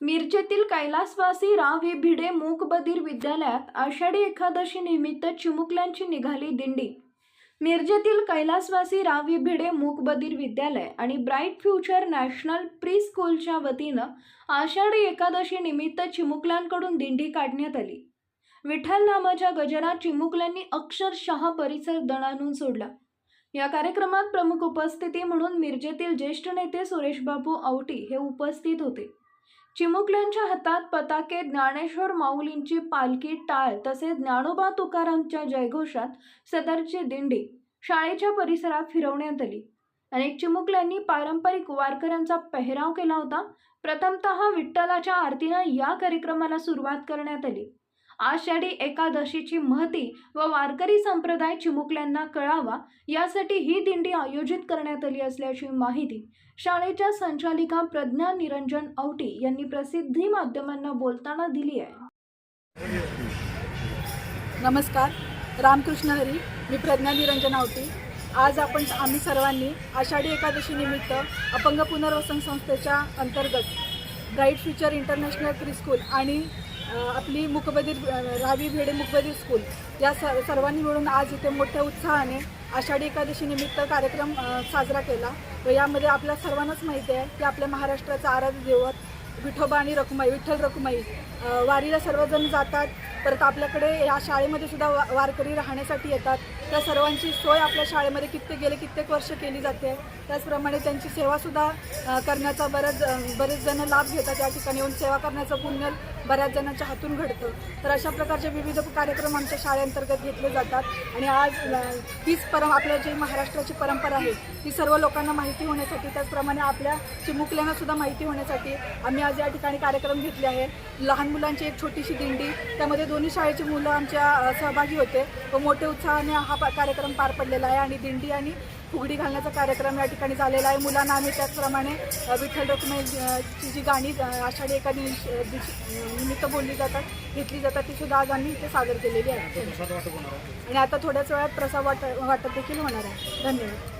मिरजेतील कैलासवासी राव हे भिडे मूकबधीर विद्यालयात आषाढी एकादशी निमित्त चिमुकल्यांची निघाली दिंडी. मिरजेतील कैलासवासी राव हे भिडे मूकबधीर विद्यालय आणि ब्राईट फ्युचर नॅशनल प्री स्कूलच्या वतीनं आषाढी एकादशी निमित्त चिमुकल्यांकडून दिंडी काढण्यात आली. विठ्ठल नामाच्या गजरात चिमुकल्यांनी अक्षरशः परिसर दणानून सोडला. या कार्यक्रमात प्रमुख उपस्थिती म्हणून मिरजेतील ज्येष्ठ नेते सुरेशबाबू औटी हे उपस्थित होते. चिमुकल्यांच्या हातात पताके ज्ञानेश्वर माऊलींची पालखी टाळ तसेच ज्ञानोबा तुकारामच्या जयघोषात सदरची दिंडी शाळेच्या परिसरात फिरवण्यात आली. अनेक चिमुकल्यांनी पारंपरिक वारकऱ्यांचा पेहराव केला होता. प्रथमतः विठ्ठलाच्या आरतीनं या कार्यक्रमाला सुरुवात करण्यात आली. आषाढी एकादशीची महती व वारकरी संप्रदाय चिमुकल्यांना कळावा यासाठी ही दिंडी आयोजित करण्यात आली असल्याची माहिती शाळेच्या संचालिका प्रज्ञा निरंजन औटी यांनी प्रसिद्धी माध्यमांना बोलताना दिली आहे. नमस्कार रामकृष्ण हरी मी प्रज्ञा निरंजन आवटी आज आपण आम्ही सर्वांनी आषाढी एकादशी निमित्त अपंग पुनर्वसन संस्थेच्या अंतर्गत ब्राईट फ्युचर इंटरनॅशनल प्रीस्कूल आणि आपली मुकबधीर रावी भेडे मुकबधीर स्कूल या स सर्वांनी मिळून आज इथे मोठ्या उत्साहाने आषाढी एकादशीनिमित्त कार्यक्रम साजरा केला. व यामध्ये आपल्या सर्वांनाच माहिती आहे की आपल्या महाराष्ट्राचा आराध्य दैवत विठोबा आणि रखुमाई विठ्ठल रखुमाई. वारीला सर्वजण जातात परत आपल्याकडे या शाळेमध्ये सुद्धा वा वारकरी राहण्यासाठी येतात. त्या सर्वांची सोय आपल्या शाळेमध्ये कित्येक गेले कित्येक वर्ष केली जाते. त्याचप्रमाणे त्यांची सेवासुद्धा करण्याचा बऱ्याच बरेच जण लाभ घेतात. या ठिकाणी येऊन सेवा करण्याचं पुण्य बऱ्याच जणांच्या हातून घडतं. तर अशा प्रकारचे विविध कार्यक्रम आमच्या शाळेअंतर्गत घेतले जातात. आणि आज तीच हीच परम आपल्या जी महाराष्ट्राची परंपरा आहे ती सर्व लोकांना माहिती होण्यासाठी त्याचप्रमाणे आपल्या चिमुकल्यांना सुद्धा माहिती होण्यासाठी आम्ही आज या ठिकाणी कार्यक्रम घेतले आहे. लहान मुलांची एक छोटीशी दिंडी त्यामध्ये दोन्ही शाळेची मुलं आमच्या सहभागी होते. व मोठ्या उत्साहाने हा कार्यक्रम पार पडलेला आहे. आणि दिंडी आणि फुगडी घालण्याचा कार्यक्रम या ठिकाणी झालेला आहे. मुलांना आम्ही त्याचप्रमाणे विठ्ठल रखुमाई अ, ची जी गाणी आषाढी एका निमित्त बोलली जातात घेतली जातात ती सुद्धा आज आम्ही इथे सादर केलेली आहे? आणि आता थोड्याच वेळात प्रसाद वाट वाटप देखील होणार आहे. धन्यवाद.